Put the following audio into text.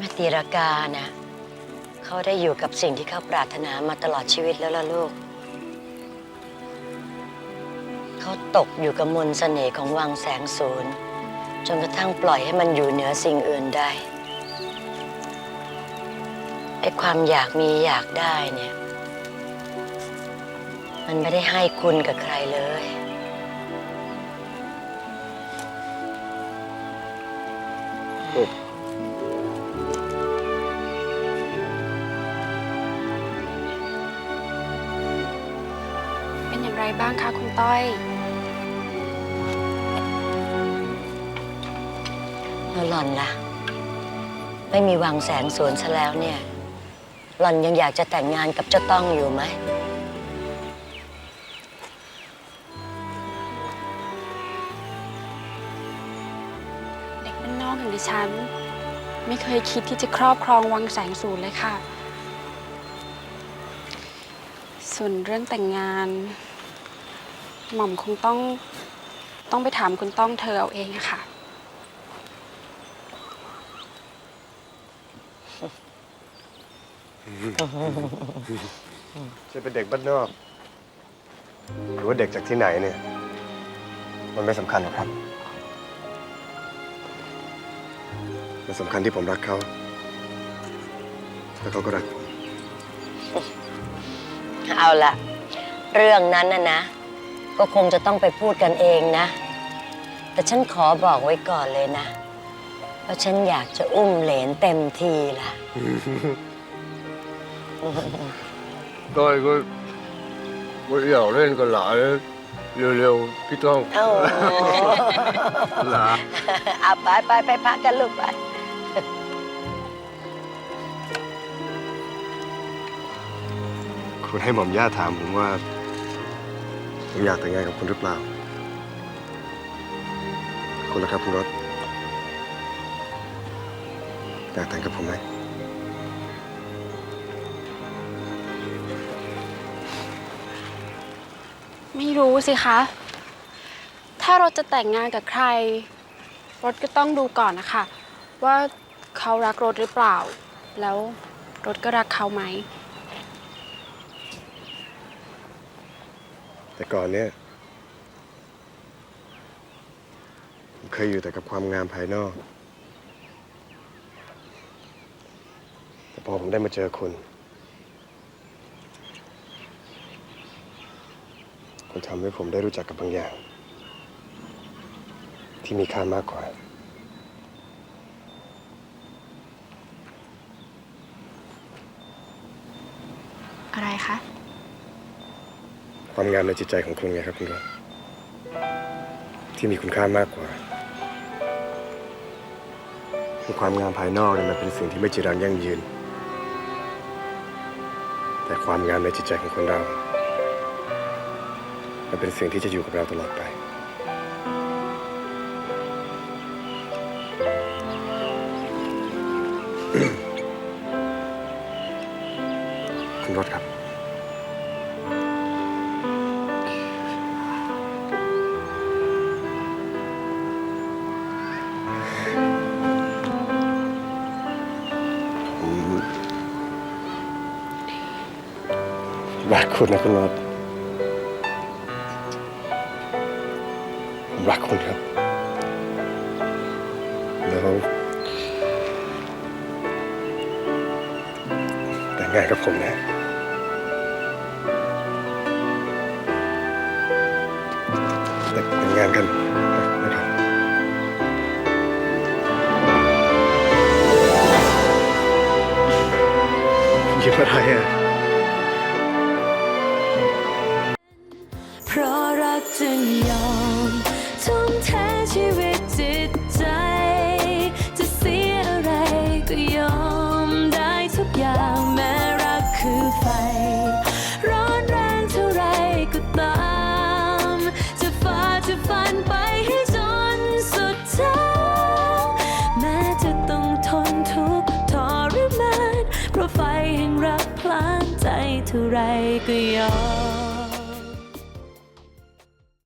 แม่ตีรากานะเขาได้อยู่กับสิ่งที่เขาปรารถนามาตลอดชีวิตแล้วล่ะลูก เขาตกอยู่กับมนต์เสน่ห์ของวังแสงศูนย์ จนกระทั่งปล่อยให้มันอยู่เหนือสิ่งอื่นได้ไอ้ความอยากมีอยากได้เนี่ย มันไม่ได้ให้คุณกับใครเลยเไรบ้างคะคุณต้อย แล้วหล่อนล่ะ ไม่มีวังแสงสวนซะแล้วเนี่ย หล่อนยังอยากจะแต่งงานกับเจ้าต้องอยู่ไหม เด็กบ้านนอกอย่างดิฉัน ไม่เคยคิดที่จะครอบครองวังแสงสูนเลยค่ะ ส่วนเรื่องแต่งงาน หม่อมคงต้องต้องไปถามคุณต้องเธอเอาเองอะค่ะ จะเป็นเด็กบ้านนอก หรือว่าเด็กจากที่ไหนเนี่ย มันไม่สำคัญหรอกครับมันสำคัญที่ผมรักเขาแล้วเขาก็รักผม เอาละเรื่องนั้นนะนะ ก็คงจะต้องไปพูดกันเองนะ แต่ฉันขอบอกไว้ก่อนเลยนะ ว่าฉันอยากจะอุ้มเหลนเต็มทีล่ะ ต้อยก็ก็อยากเล่นกับหลานเร็วๆพี่ต้องเอ้าหลานเอาไปไปไปพักกันลูกไป คุณให้หม่อมย่าถามผมว่า ผมอยากแต่งงานกับคุณหรือเปล่า คุณละครับคุณรถอยากแต่งกับผมไหมไม่รู้สิคะ ถ้ารถจะแต่งงานกับใคร รถก็ต้องดูก่อนนะคะ ว่าเขารักรถหรือเปล่า แล้วรถก็รักเขาไหม แต่ก่อนเนี่ยผมเคยอยู่แต่กับความงามภายนอก แต่พอผมได้มาเจอคุณ คุณทำให้ผมได้รู้จักกับบางอย่าง ที่มีค่ามากกว่าอะไรคะ ความงามในจิตใจของคุณไงครับคุณรถที่มีคุณค่ามากกว่าความงามภายนอกเนี่ยมันเป็นสิ่งที่ไม่จีรังยั่งยืน แต่ความงามในจิตใจของคนเรา มันเป็นสิ่งที่จะอยู่กับเราตลอดไป คุณรถครับ รักคุณนะคุณรถผมรักคุณครับ แล้ว แต่งงานกับผมนะแต่แต่งงานกันนะครับยิ้มอะไรอะ เท่าไรก็ยอม